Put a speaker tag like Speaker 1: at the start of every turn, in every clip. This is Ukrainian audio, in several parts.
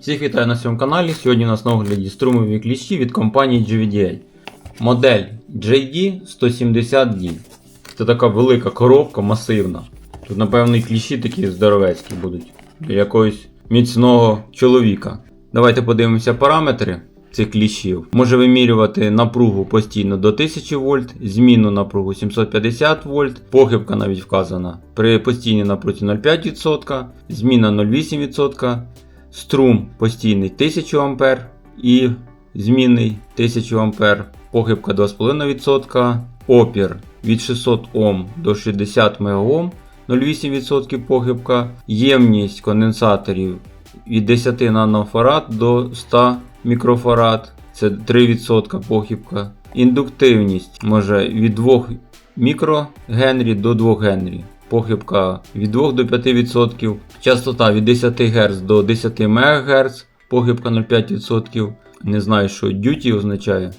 Speaker 1: Всіх вітаю на цьому каналі. Сьогодні у нас на огляді струмові кліщі від компанії GVDA. Модель JD170D. Це така велика коробка, масивна. Тут, напевно, і кліщі такі здоровецькі будуть. Для якогось міцного чоловіка. Давайте подивимося параметри цих кліщів. Може вимірювати напругу постійно до 1000 вольт, змінну напругу 750 вольт, похибка навіть вказана. При постійній напрузі 0,5%, зміна 0,8%, струм постійний 1000 А і змінний 1000 А, похибка 2,5%, опір від 600 Ом до 60 МОм, 0,8% похибка, ємність конденсаторів від 10 нанофарад до 100 мікрофарад, це 3% похибка. Індуктивність може від 2 мікрогенрі до 2 генрі. Похибка від 2 до 5%, частота від 10 Гц до 10 МГц, похибка 0,5%. Не знаю, що duty означає.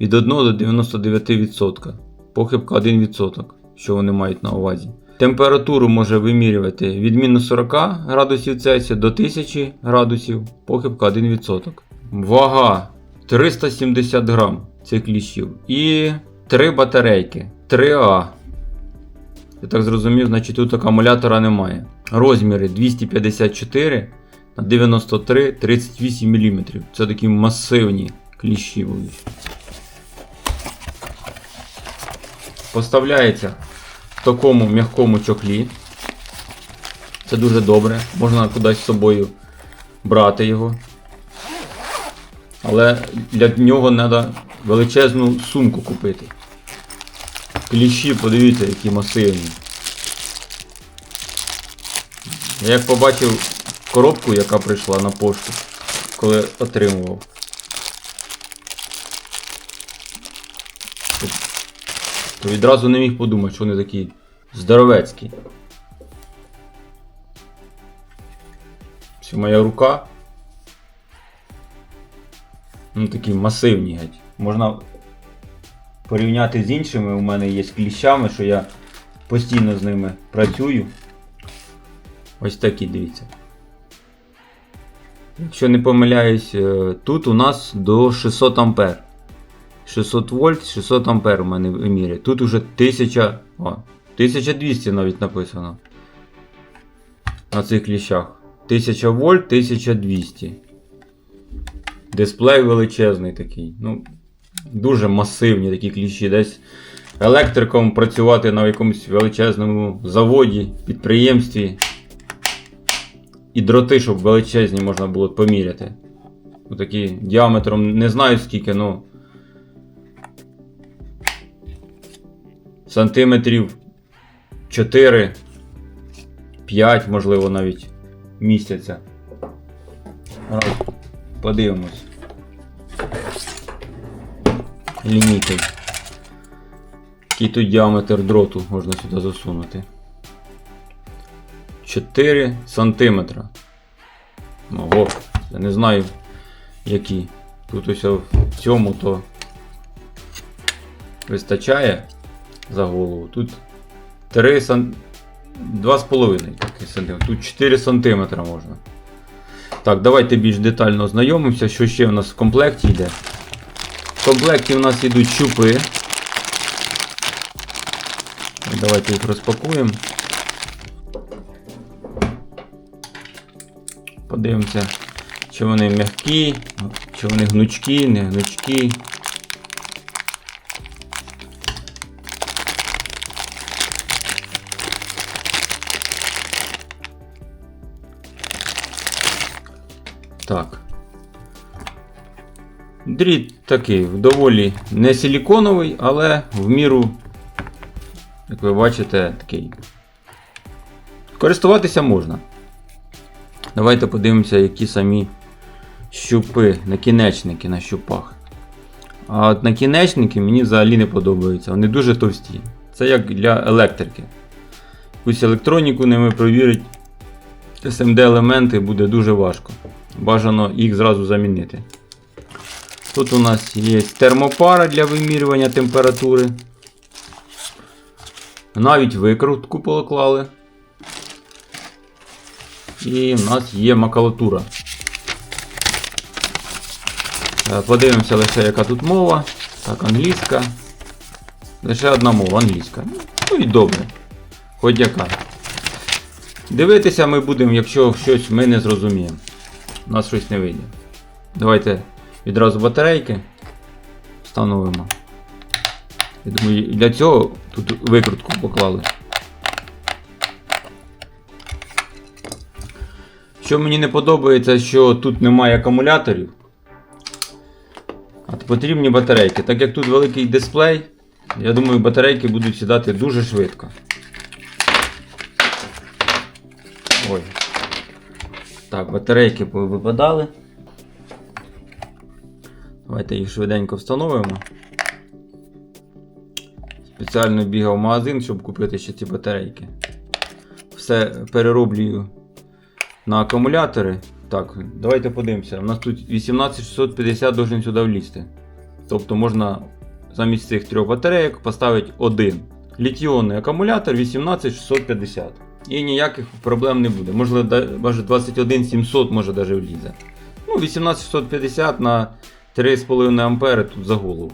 Speaker 1: Від 1 до 99%. Похибка 1%, що вони мають на увазі. Температуру може вимірювати від мінус 40 градусів Цельсія до 1000 градусів, похибка 1%. Вага 370 грам цих кліщів. І 3 батарейки 3А. Я так зрозумів, значить тут акумулятора немає. Розміри 254 на 93 38 мм. Це такі масивні кліщі будуть. Поставляється в такому м'якому чохлі. Це дуже добре. Можна кудись з собою брати його. Але для нього треба величезну сумку купити. Кліщі, подивіться, які масивні. Я як побачив коробку, яка прийшла на пошту, коли отримував. то- відразу не міг подумати, що вони такі здоровецькі. Це моя рука. Ну, такі масивні геть. Можна порівняти з іншими. У мене є з кліщами, що я постійно з ними працюю. Ось такі, дивіться. Якщо не помиляюсь, е, тут у нас до 600 ампер. 600 вольт, 600 ампер у мене вимірює. Тут уже 1000, о, 1200 навіть написано. На цих кліщах. 1000 вольт, 1200. Дисплей величезний такий. Ну, дуже масивні такі кліщі. Десь електриком працювати на якомусь величезному заводі, підприємстві. І дроти, щоб величезні можна було поміряти. Такі діаметром не знаю скільки, ну. Сантиметрів 4, 5, можливо, навіть місяця. Подивимось. Лінійкою. Який тут діаметр дроту можна сюди засунути. 4 сантиметра. Ого, я не знаю які. Тут ось в цьому то вистачає за голову. Тут 3 сан... 2,5 такий. Тут 4 сантиметра можна. Так, давайте більш детально ознайомимося, що ще в нас в комплекті йде. Комплекті у нас йдуть щупи. Давайте їх розпакуємо. Подивимося, чи вони м'які, чи вони гнучкі, не гнучкі. Так. Дріт такий доволі не силіконовий, але в міру, як ви бачите, такий. Користуватися можна. Давайте подивимося, які самі щупи, накінечники на щупах. А от накінечники мені взагалі не подобаються. Вони дуже товсті. Це як для електрики. Якусь електроніку ними провірити SMD елементи буде дуже важко. Бажано їх зразу замінити. Тут у нас є термопара для вимірювання температури. Навіть викрутку поклали. І в нас є макулатура. Е, Подивимося лише, яка тут мова. Так, англійська. Лише одна мова англійська. Ну і добре. Хоч яка. Дивитися ми будемо, якщо щось ми не зрозуміємо. У нас щось не вийде. Давайте відразу батарейки встановимо. Я думаю, для цього тут викрутку поклали. Що мені не подобається, що тут немає акумуляторів. А потрібні батарейки. Так як тут великий дисплей, я думаю, батарейки будуть сідати дуже швидко. Ой. Так, батарейки випадали. Давайте їх швиденько встановимо. Спеціально бігав в магазин, щоб купити ще ці батарейки. Все перероблюю на акумулятори. Так, давайте подивимося. У нас тут 18650 должен сюди влізти. Тобто можна замість цих трьох батарейок поставити один літіонний акумулятор 18650. І ніяких проблем не буде. Можливо, навіть 21700 може навіть влізе. Ну, 18650 на 3,5 ампери тут за голову.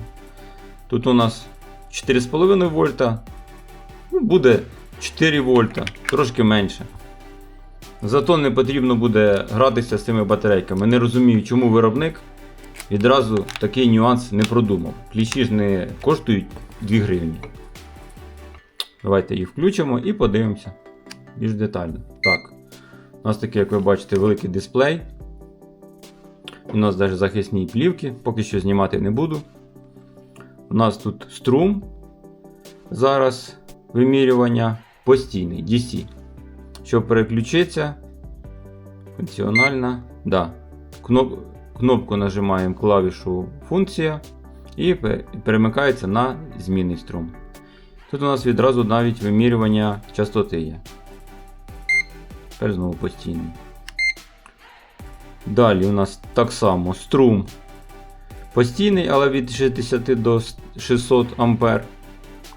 Speaker 1: Тут у нас 4,5 вольта. Ну, буде 4 вольта, трошки менше. Зато не потрібно буде гратися з цими батарейками. Не розумію, чому виробник відразу такий нюанс не продумав. Кліщі ж не коштують 2 гривні. Давайте їх включимо і подивимося більш детально. Так, у нас такий, як ви бачите, великий дисплей. У нас навіть захисні плівки, поки що знімати не буду. У нас тут струм. Зараз вимірювання постійний DC. Щоб переключитися, функціональна. Да. Кноп... Кнопку нажимаємо клавішу функція і перемикається на змінний струм. Тут у нас відразу навіть вимірювання частоти є. Тепер знову постійний. Далі у нас так само струм постійний, але від 60 до 600 А.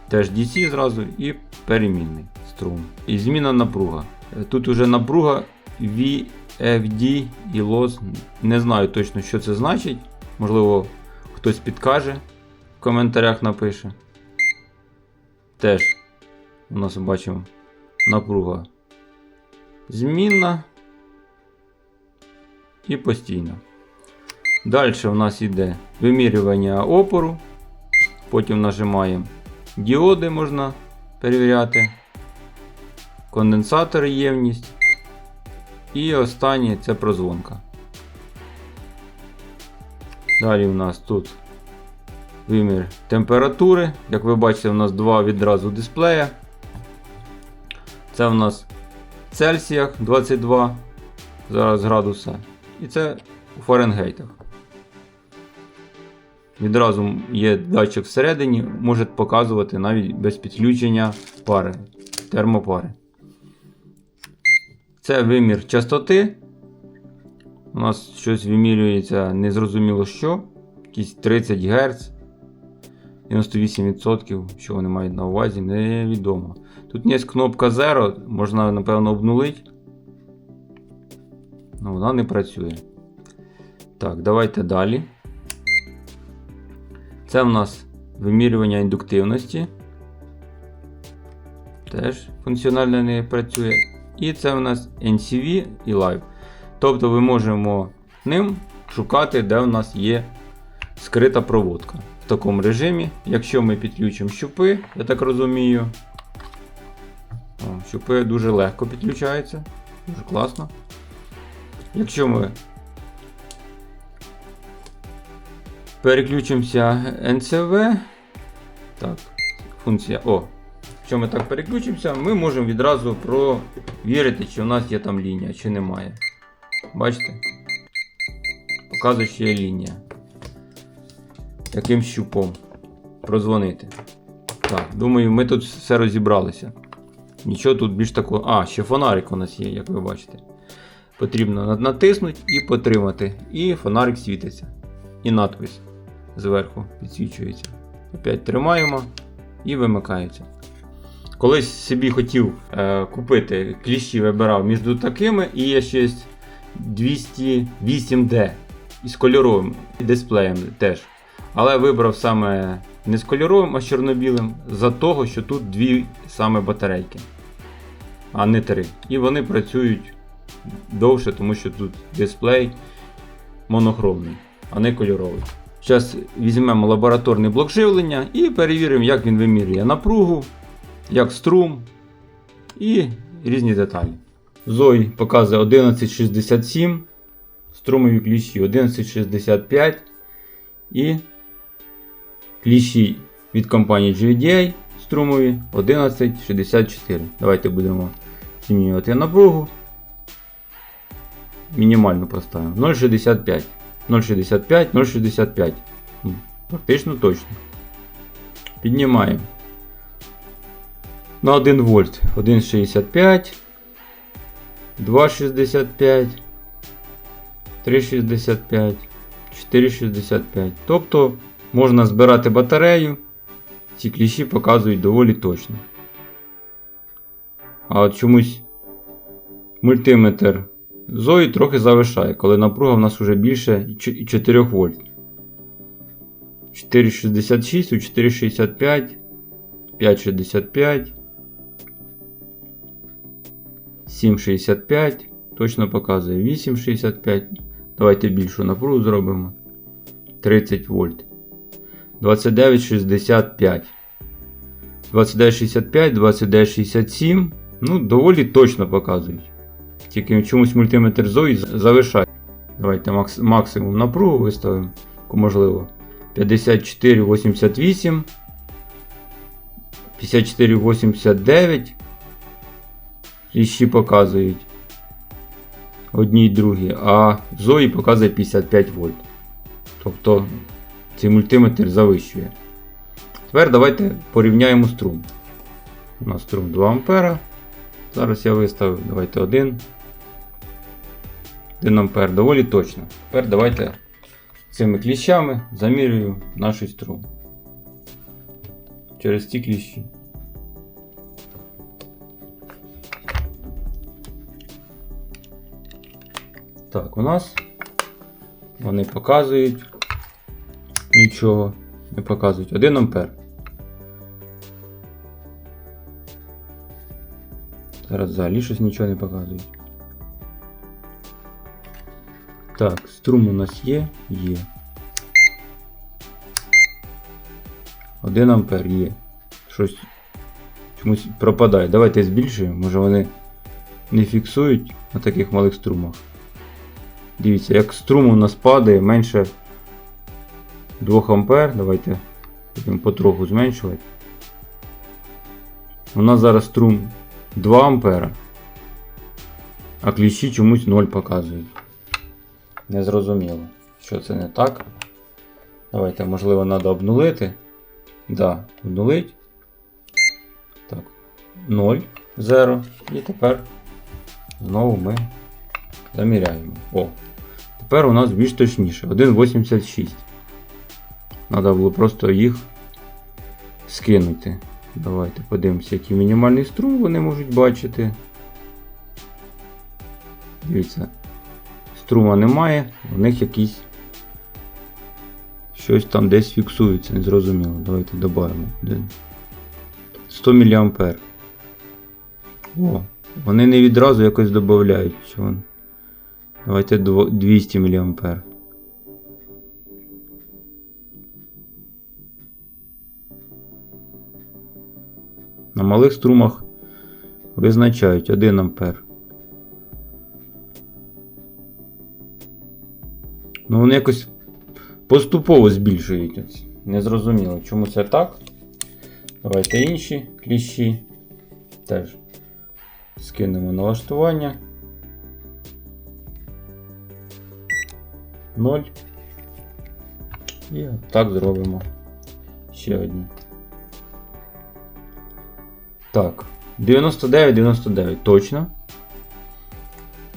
Speaker 1: Теж DC зразу і перемінний струм. І зміна напруга. Тут уже напруга VFD і LOS. Не знаю точно, що це значить. Можливо, хтось підкаже, в коментарях напише. Теж у нас бачимо напруга змінна і постійна. Далі у нас йде вимірювання опору. Потім нажимаємо діоди можна перевіряти, конденсатори ємність. І останнє це прозвонка. Далі у нас тут вимір температури. Як ви бачите, у нас два відразу дисплея. Це у нас в Цельсіях 22 зараз градуса. І це у Фаренгейтах. Відразу є датчик всередині, може показувати навіть без підключення пари, термопари. Це вимір частоти. У нас щось вимірюється незрозуміло що. Якісь 30 Гц. 98%, що вони мають на увазі, невідомо. Тут є кнопка Zero, можна, напевно, обнулити. Ну, вона не працює. Так, давайте далі. Це в нас вимірювання індуктивності. Теж функціонально не працює. І це в нас NCV і Live. Тобто ми можемо ним шукати, де в нас є скрита проводка. В такому режимі, якщо ми підключимо щупи, я так розумію. О, щупи дуже легко підключаються, дуже класно. Якщо ми переключимося NCV, так, функція О. Якщо ми так переключимося, ми можемо відразу провірити, чи у нас є там лінія, чи немає. Бачите? Показує, що є лінія. Яким щупом прозвонити. Так, думаю, ми тут все розібралися. Нічого тут більш такого. А, ще фонарик у нас є, як ви бачите. Потрібно натиснути і потримати. І фонарик світиться. І надпис зверху підсвічується. Опять тримаємо і вимикається. Колись собі хотів е, купити кліщі, вибирав між такими і є ще 208D. і з кольоровим дисплеєм теж. Але вибрав саме не з кольоровим, а з чорно-білим, за того, що тут дві саме батарейки, а не три. І вони працюють довше, тому що тут дисплей монохромний, а не кольоровий. Зараз візьмемо лабораторний блок живлення і перевіримо, як він вимірює напругу, як струм і різні деталі. Зой показує 1167, струмові кліщі 1165 і кліщі від компанії GVDI струмові 1164. Давайте будемо змінювати напругу. Мінімально поставимо 0,65. 0,65, 0,65. Ну, Практично точно. Піднімаємо. На 1 вольт 1,65, 2,65, 3,65, 4,65. Тобто можна збирати батарею. Ці кліщі показують доволі точно. А от чомусь мультиметр Зої трохи завишає, коли напруга в нас вже більше 4 вольт. 4,66 у 4,65, 5,65, 7,65, точно показує 8,65. Давайте більшу напругу зробимо. 30 вольт. 29,65. 29,65, 29,67. Ну, доволі точно показують. Тільки чомусь мультиметр Зої завишає. Давайте макс максимум напругу виставимо, можливо. 54,88. 54,89. Кліщі показують. Одні й другі, а Зої показує 55 вольт. Тобто цей мультиметр завищує. Тепер давайте порівняємо струм. У нас струм 2 А. Зараз я виставив, давайте 1. 1 ампер доволі точно. Тепер давайте цими кліщами замірюю наш струм. Через ці кліщі. Так, у нас вони показують нічого, не показують 1 ампер. Зараз взагалі щось нічого не показують. Так, струм у нас є? Є. 1 ампер є. Щось чомусь пропадає. Давайте збільшуємо, може вони не фіксують на таких малих струмах. Дивіться, як струм у нас падає менше 2 ампер. Давайте будемо потроху зменшувати. У нас зараз струм 2 ампера, а кліщі чомусь 0 показують. Незрозуміло, що це не так. Давайте, можливо, треба обнулити. Да, обнулить. Так, 0, 0. І тепер знову ми заміряємо. О, тепер у нас більш точніше. 1,86. Треба було просто їх скинути. Давайте подивимося, який мінімальний струм вони можуть бачити. Дивіться, струма немає, у них якісь щось там десь фіксується, незрозуміло. Давайте додамо. 100 мА. О, вони не відразу якось додають. Давайте 200 мА. На малих струмах визначають 1 ампер. Ну вони якось поступово збільшують. Незрозуміло, чому це так. Давайте інші кліщі. Теж скинемо налаштування. 0. І так зробимо ще одні. Так, 99-99 точно.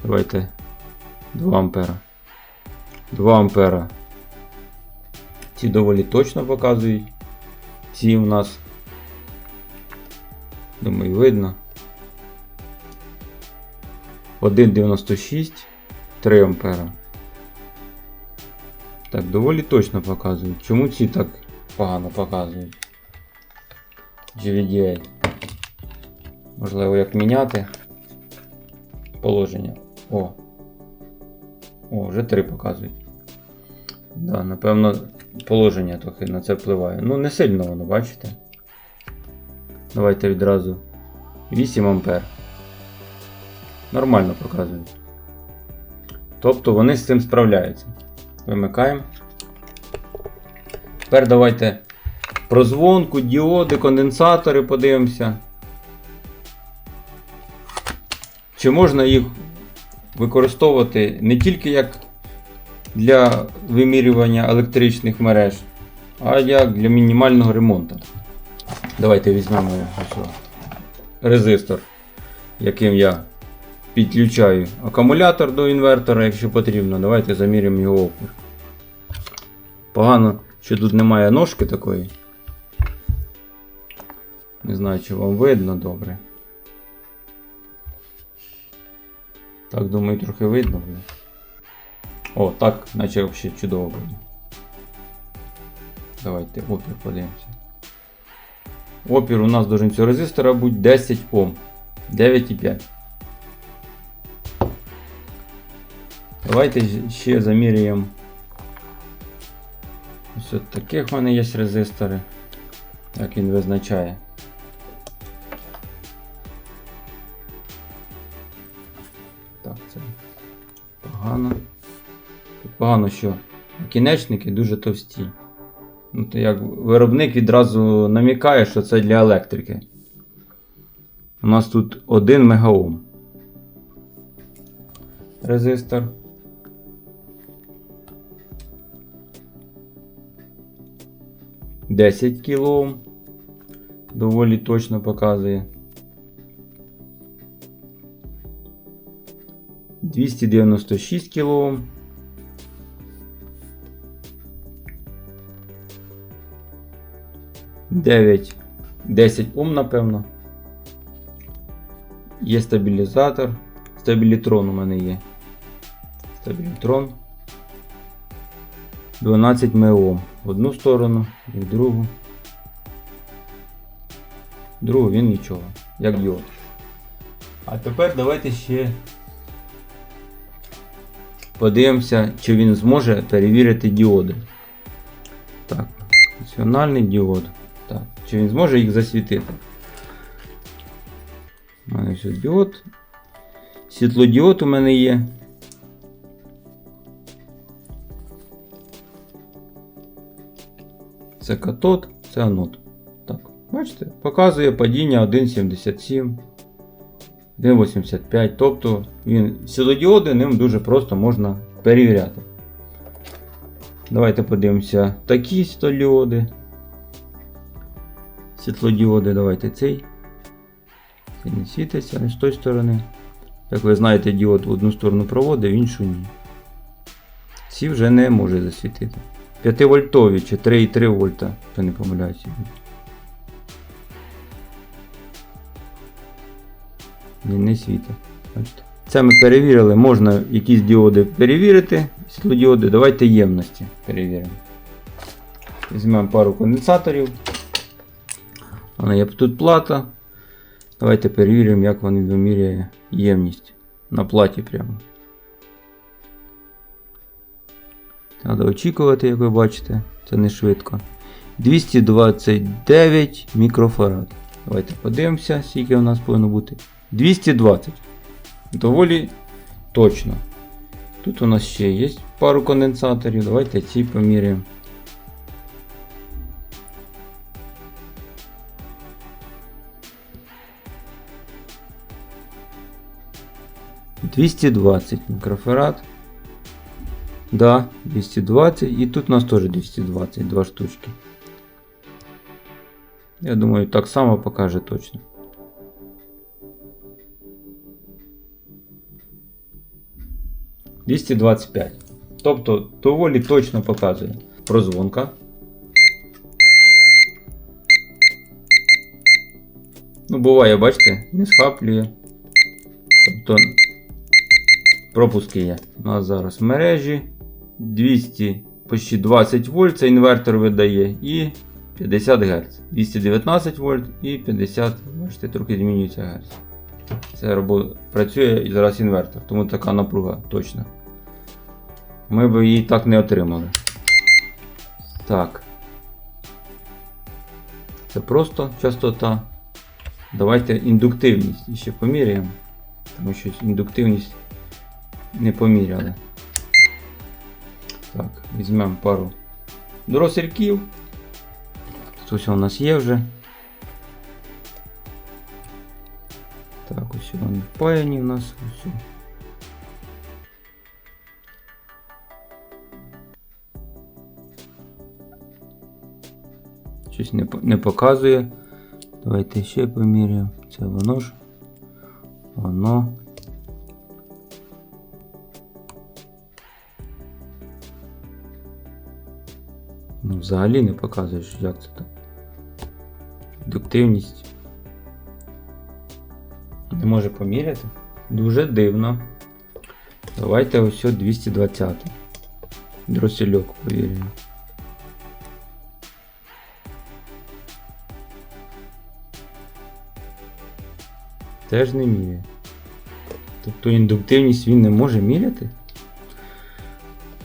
Speaker 1: Давайте 2 ампера. 2 ампера. Ці доволі точно показують. Ці у нас, думаю, видно. 1,96, 3 ампера. Так, доволі точно показують. Чому ці так погано показують? GVDA. Можливо, як міняти положення. О. О, вже 3 показують. Да, напевно, положення трохи на це впливає. Ну, не сильно воно, бачите? Давайте відразу 8 ампер. Нормально показують. Тобто вони з цим справляються. Вимикаємо. Тепер давайте прозвонку, діоди, конденсатори подивимося. Чи можна їх використовувати не тільки як для вимірювання електричних мереж, а як для мінімального ремонту. Давайте візьмемо резистор, яким я підключаю акумулятор до інвертора, якщо потрібно. Давайте заміряємо його опір. Погано, що тут немає ножки такої. Не знаю, чи вам видно добре. Так, думаю, трохи видно. О, так, наче взагалі чудово буде. Давайте опір подивимося. Опір у нас должен цього резистора бути 10 Ом. 9,5. Давайте ще заміряємо. Ось от таких в мене є резистори. Як він визначає. Погано, що кінечники дуже товсті. Ну, то як Виробник відразу намікає, що це для електрики. У нас тут 1 мегаом. Резистор. Десять кОм. Доволі точно показує. 296 кОм. 9, 10 Ом, напевно. Є стабілізатор. Стабілітрон у мене є. Стабілітрон. 12 МОм в одну сторону і в другу. Другу він нічого, як діод. А тепер давайте ще подивимося, чи він зможе перевірити діоди. Так, національний діод. Чи він зможе їх засвітити? У все діод. Світлодіод у мене є. Це катод, це анод. Так, бачите, показує падіння 1,77, 1,85. Тобто він світлодіоди ним дуже просто можна перевіряти. Давайте подивимося такі світлодіоди. Світлодіоди, давайте цей. Цей не світиться а з тої сторони. Як ви знаєте, діод в одну сторону проводить, в іншу ні. Ці вже не може засвітити. 5 вольтові чи 3,3 вольта, якщо не помиляюся. Він не світить. Це ми перевірили, можна якісь діоди перевірити, світлодіоди. Давайте ємності перевіримо. Візьмемо пару конденсаторів. Вона є тут плата. Давайте перевіримо, як він виміряє ємність на платі прямо. Треба очікувати, як ви бачите, це не швидко. 229 мікрофарад. Давайте подивимося, скільки у нас повинно бути. 220. Доволі точно. Тут у нас ще є пару конденсаторів. Давайте ці поміряємо. Двісті двадцять мікрофарад. Да, 220. І тут у нас теж 220, два штучки. Я думаю, так само покаже точно. Двісті двадцять п'ять. Тобто доволі точно показує прозвонка. Ну, буває, бачите, не схаплює. Тобто пропуски є. У нас зараз мережі 200 почти 20 вольт цей інвертор видає і 50 Гц. 219 вольт і 50, бачите, трохи змінюється Гц. Це робо... працює і зараз інвертор, тому така напруга точно. Ми б її так не отримали. Так. Це просто частота. Давайте індуктивність ще поміряємо. Тому що індуктивність не поміряли. Так, візьмемо пару дросельків. Тут у нас є вже. Так, ось вони впаяні в нас. Ось. Щось не, не показує. Давайте ще поміряємо. Це воно ж. Воно. Ну, взагалі не показуєш, як це так. Індуктивність. Не може поміряти. Дуже дивно. Давайте ось о 220. Дросельок повіримо. Теж не міряє. Тобто індуктивність він не може міряти?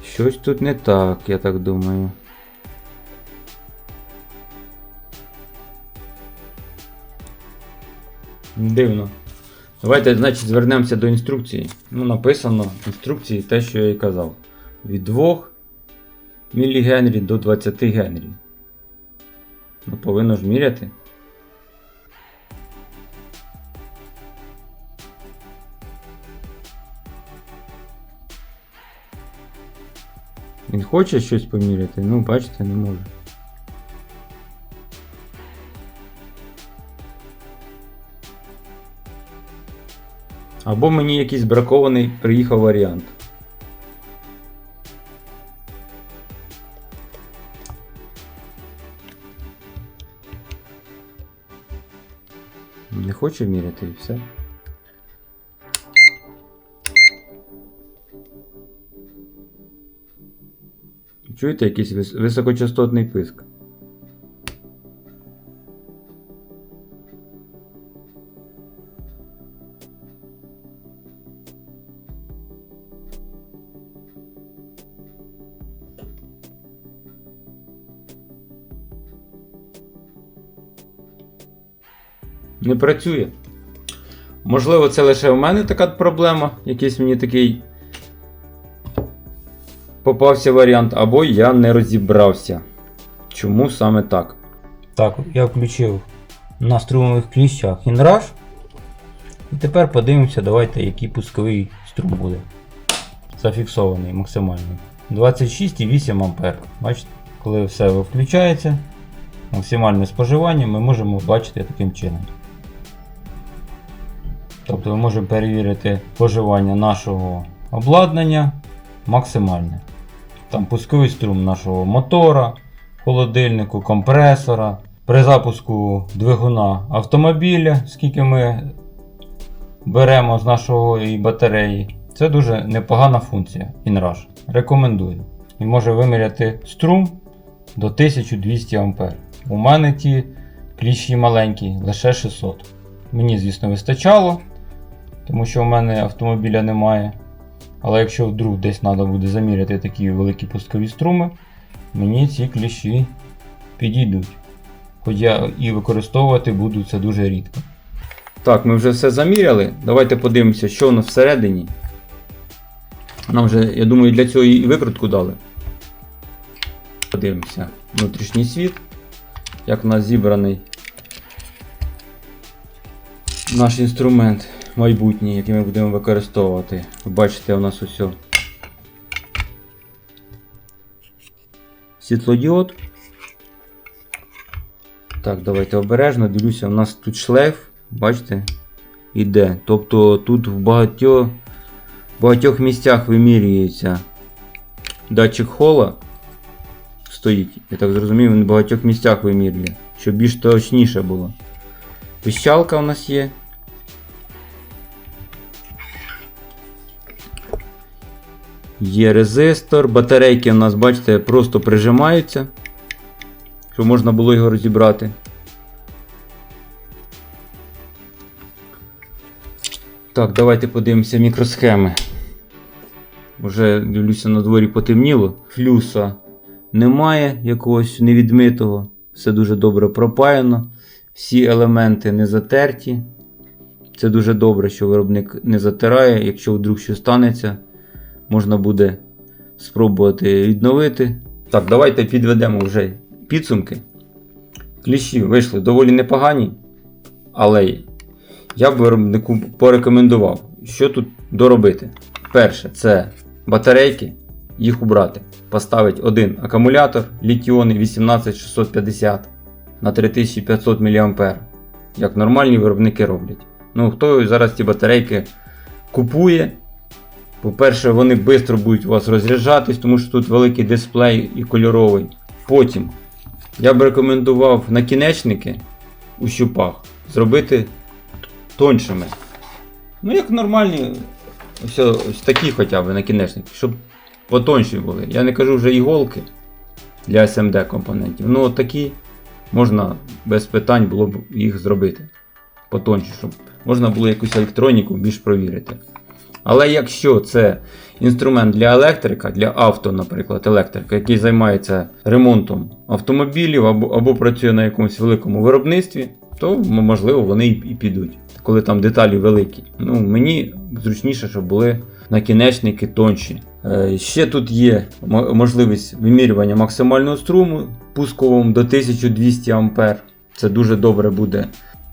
Speaker 1: Щось тут не так, я так думаю. Дивно. Давайте, значить, звернемося до інструкції. Ну, написано в інструкції те, що я і казав. Від 2 мілігенрі до 20 генрі. Ну, повинно ж міряти. Він хоче щось поміряти, ну, бачите, не може. Або мені якийсь бракований приїхав варіант. Не хоче міряти і все. Чуєте якийсь високочастотний писк? Не працює. Можливо, це лише у мене така проблема, якийсь мені такий попався варіант, або я не розібрався. Чому саме так? Так, я включив на струмових кліщах інраж. І тепер подивимося, давайте, який пусковий струм буде. Зафіксований максимальний. 26,8 А. Бачите, коли все включається, максимальне споживання ми можемо бачити таким чином. Тобто ми можемо перевірити споживання нашого обладнання максимальне. Там пусковий струм нашого мотора, холодильнику, компресора. При запуску двигуна автомобіля, скільки ми беремо з нашої батареї. Це дуже непогана функція InRush. Рекомендую. Він може виміряти струм до 1200 А. У мене ті кліщі маленькі, лише 600. Мені, звісно, вистачало, тому що у мене автомобіля немає. Але якщо вдруг десь треба буде заміряти такі великі пускові струми, мені ці кліщі підійдуть. Хоч я і використовувати буду це дуже рідко. Так, ми вже все заміряли. Давайте подивимося, що воно всередині. Нам вже, я думаю, для цього і викрутку дали. Подивимося внутрішній світ, як у нас зібраний наш інструмент майбутній, який ми будемо використовувати. Ви бачите, у нас ось світлодіод. Так, давайте обережно. Дивлюся, у нас тут шлейф, бачите, іде. Тобто тут в багатьох, багатьох місцях вимірюється датчик хола. Стоїть. Я так зрозумів, він в багатьох місцях вимірює, щоб більш точніше було. Пищалка у нас є. Є резистор, батарейки у нас, бачите, просто прижимаються, щоб можна було його розібрати. Так, давайте подивимося мікросхеми. Уже дивлюся на дворі потемніло. Флюса немає якогось невідмитого. Все дуже добре пропаяно. Всі елементи не затерті. Це дуже добре, що виробник не затирає. Якщо вдруг що станеться, можна буде спробувати відновити. Так, давайте підведемо вже підсумки. Кліщі вийшли доволі непогані, але я б виробнику порекомендував, що тут доробити. Перше, це батарейки, їх убрати. Поставити один акумулятор літіони 18650 на 3500 мА, як нормальні виробники роблять. Ну, хто зараз ці батарейки купує? По-перше, вони швидко будуть у вас розряджатись, тому що тут великий дисплей і кольоровий. Потім я б рекомендував накінечники у щупах зробити тоншими. Ну, як нормальні, ось, ось такі хоча б накінечники, щоб потонші були. Я не кажу вже іголки для SMD компонентів. Ну, такі можна без питань було б їх зробити потонші, щоб можна було якусь електроніку більш провірити. Але якщо це інструмент для електрика, для авто, наприклад, електрика, який займається ремонтом автомобілів або, або працює на якомусь великому виробництві, то можливо вони і, підуть, коли там деталі великі. Ну, мені зручніше, щоб були накінечники тонші. Е, ще тут є можливість вимірювання максимального струму пусковому до 1200 А. Це дуже добре буде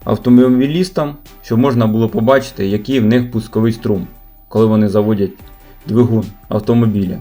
Speaker 1: автомобілістам, щоб можна було побачити, який в них пусковий струм, коли вони заводять двигун автомобіля.